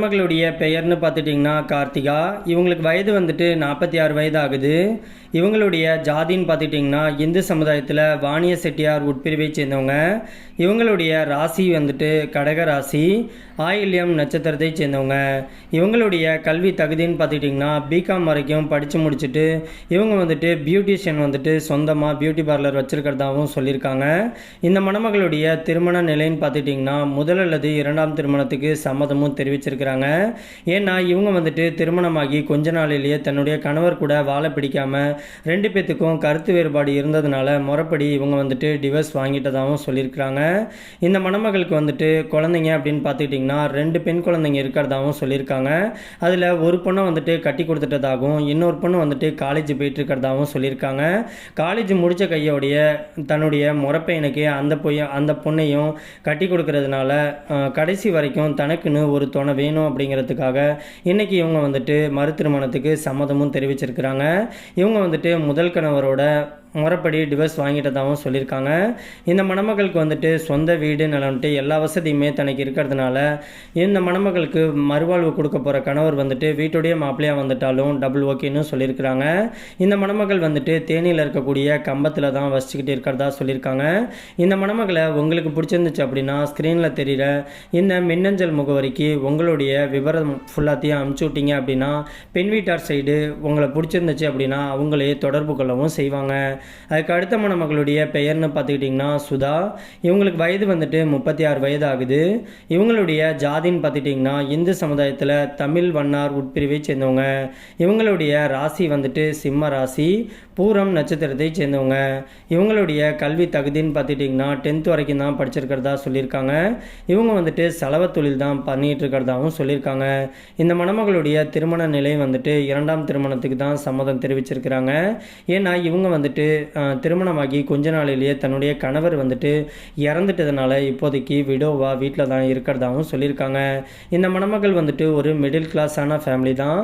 மருமகளுடைய பெயர்னு பார்த்துட்டிங்கன்னா கார்த்திகா. இவங்களுக்கு வயது வந்துட்டு நாற்பத்தி ஆறு வயது ஆகுது இவங்களுடைய ஜாதின்னு பார்த்துட்டிங்கன்னா இந்து சமுதாயத்தில் வாணிய செட்டியார் உட்பிரிவை சேர்ந்தவங்க. இவங்களுடைய ராசி வந்துட்டு கடக ராசி ஆயில்யம் நட்சத்திரத்தை சேர்ந்தவங்க. இவங்களுடைய கல்வி தகுதின்னு பார்த்துட்டிங்கன்னா பிகாம் வரைக்கும் படித்து முடிச்சுட்டு இவங்க வந்துட்டு பியூட்டிஷியன் வந்துட்டு சொந்தமாக பியூட்டி பார்லர் வச்சுருக்கிறதாகவும் சொல்லியிருக்காங்க. இந்த மணமகளுடைய திருமண நிலைன்னு பார்த்துட்டிங்கன்னா முதல் அல்லது இரண்டாம் திருமணத்துக்கு சம்மதமும் தெரிவிச்சிருக்கிறாங்க. ஏன்னா இவங்க வந்துட்டு திருமணமாகி கொஞ்ச நாளிலேயே தன்னுடைய கணவர் கூட வாழ பிடிக்காம ரெண்டு பேத்துக்கும் கருத்து வேறுபாடு இருந்ததுனால முறைப்படி இவங்க வந்துட்டு டிவர்ஸ் வாங்கிட்டதாகவும் சொல்லியிருக்கிறாங்க. இந்த மணமகளுக்கு வந்துட்டு குழந்தைங்க அப்படின்னு பார்த்துக்கிட்டிங்கன்னா ரெண்டு பெண் குழந்தைங்க இருக்கிறதாகவும் சொல்லியிருக்காங்க. அதில் ஒரு பொண்ணை வந்துட்டு கட்டி கொடுத்துட்டதாகவும் இன்னொரு பொண்ணு வந்துட்டு காலேஜ் போயிட்டு இருக்கிறதாகவும் சொல்லியிருக்காங்க. காலேஜ் முடித்த கையோடைய தன்னுடைய முறப்பையனுக்கு அந்த பொய்ய அந்த பொண்ணையும் கட்டி கொடுக்கறதுனால கடைசி வரைக்கும் தனக்குன்னு ஒரு துணை செய்யணும் அப்படிங்கிறதுக்காக இன்னைக்கு இவங்க வந்துட்டு மறு திருமணத்துக்கு சம்மதமும் தெரிவிச்சிருக்கிறாங்க. இவங்க வந்துட்டு முதல் கணவரோட முறைப்படி டிவர்ஸ் வாங்கிட்டதாகவும் சொல்லியிருக்காங்க. இந்த மணமகளுக்கு வந்துட்டு சொந்த வீடு நிலம்ட்டு எல்லா வசதியுமே தனக்கு இருக்கிறதுனால இந்த மணமகளுக்கு மறுவாழ்வு கொடுக்க போகிற கணவர் வந்துட்டு வீட்டுடைய மாப்பிள்ளையாக வந்துட்டாலும் டபுள் ஓகேன்னு சொல்லியிருக்கிறாங்க. இந்த மணமகள் வந்துட்டு தேனியில் இருக்கக்கூடிய கம்பத்தில் தான் வசிச்சுக்கிட்டு இருக்கிறதா சொல்லியிருக்காங்க. இந்த மணமகளை உங்களுக்கு பிடிச்சிருந்துச்சு அப்படின்னா ஸ்க்ரீனில் தெரிகிற இந்த மின்னஞ்சல் முகவரிக்கு உங்களுடைய விவரம் ஃபுல்லாத்தையும் அமுச்சு விட்டீங்க அப்படின்னா பெண் வீட்டார் சைடு உங்களை பிடிச்சிருந்துச்சு அப்படின்னா அவங்களே தொடர்பு கொள்ளவும் செய்வாங்க. அதுக்கு அடுத்த மணமகளுடைய பெயர்னு பார்த்துக்கிட்டிங்கன்னா சுதா. இவங்களுக்கு வயது வந்துட்டு முப்பத்தி ஆறு வயது ஆகுது இவங்களுடைய ஜாதின்னு பார்த்துக்கிட்டிங்கன்னா இந்து சமுதாயத்தில் தமிழ் வண்ணார் உட்பிரிவை சேர்ந்தவங்க. இவங்களுடைய ராசி வந்துட்டு சிம்ம ராசி பூரம் நட்சத்திரத்தை சேர்ந்தவங்க. இவங்களுடைய கல்வி தகுதின்னு பார்த்துட்டிங்கன்னா டென்த் வரைக்கும் தான் படிச்சிருக்கிறதா சொல்லியிருக்காங்க. இவங்க வந்துட்டு செலவு தொழில் தான் பண்ணிட்டு இருக்கிறதாகவும் சொல்லியிருக்காங்க. இந்த மணமகளுடைய திருமண நிலை வந்துட்டு இரண்டாம் திருமணத்துக்கு தான் சம்மதம் தெரிவிச்சிருக்கிறாங்க. ஏன்னா இவங்க வந்துட்டு திருமணமாகி கொஞ்ச நாளிலேயே தன்னுடைய கணவர் வந்துட்டு இறந்துட்டதுனால இப்போதைக்கு விடோவா வீட்டில் தான் இருக்கிறதாகவும் சொல்லியிருக்காங்க. இந்த மணமகள் வந்துட்டு ஒரு மிடில் கிளாஸான ஃபேமிலி தான்.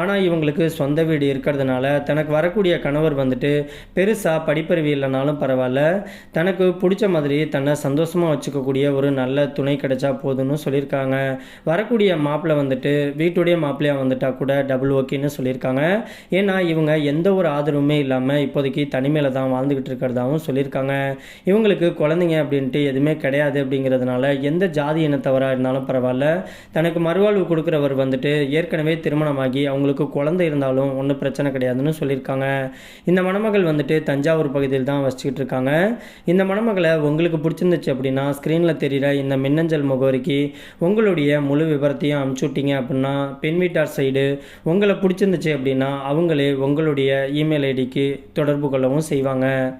ஆனால் இவங்களுக்கு சொந்த வீடு இருக்கிறதுனால தனக்கு வரக்கூடிய கணவர் வந்துட்டு பெருசாக படிப்பறிவு இல்லைனாலும் பரவாயில்ல. தனக்கு பிடிச்ச மாதிரி தன்னை சந்தோஷமாக வச்சுக்கக்கூடிய ஒரு நல்ல துணை கிடைச்சா போதும்னு சொல்லியிருக்காங்க. வரக்கூடிய மாப்பிள்ளை வந்துட்டு வீட்டுடைய மாப்பிள்ளையாக வந்துட்டால் கூட டபுள் ஓகேன்னு சொல்லியிருக்காங்க. ஏன்னா இவங்க எந்த ஒரு ஆதரவுமே இல்லாமல் இப்போதைக்கு தனி தனிமையில் தான் வாழ்ந்துக்கிட்டு இருக்கிறதாகவும் சொல்லியிருக்காங்க. இவங்களுக்கு குழந்தைங்க அப்படின்ட்டு எதுவுமே கிடையாது அப்படிங்கிறதுனால எந்த ஜாதி இனத்தவராக இருந்தாலும் பரவாயில்ல. தனக்கு மறுவாழ்வு கொடுக்குறவர் வந்துட்டு ஏற்கனவே திருமணமாகி அவங்களுக்கு குழந்தை இருந்தாலும் ஒன்றும் பிரச்சனை கிடையாதுன்னு சொல்லியிருக்காங்க. இந்த மணமகள் வந்துட்டு தஞ்சாவூர் பகுதியில் தான் வச்சுக்கிட்டு இருக்காங்க. இந்த மணமகளை உங்களுக்கு பிடிச்சிருந்துச்சு அப்படின்னா ஸ்க்ரீனில் தெரிகிற இந்த மின்னஞ்சல் முகவரிக்கு உங்களுடைய முழு விவரத்தையும் அனுப்பிச்சு விட்டீங்க அப்படின்னா பெண் வீட்டார் சைடு உங்களை பிடிச்சிருந்துச்சு அப்படின்னா அவங்களே உங்களுடைய இமெயில் ஐடிக்கு தொடர்பு கொள்ளவும் செய்வாங்க.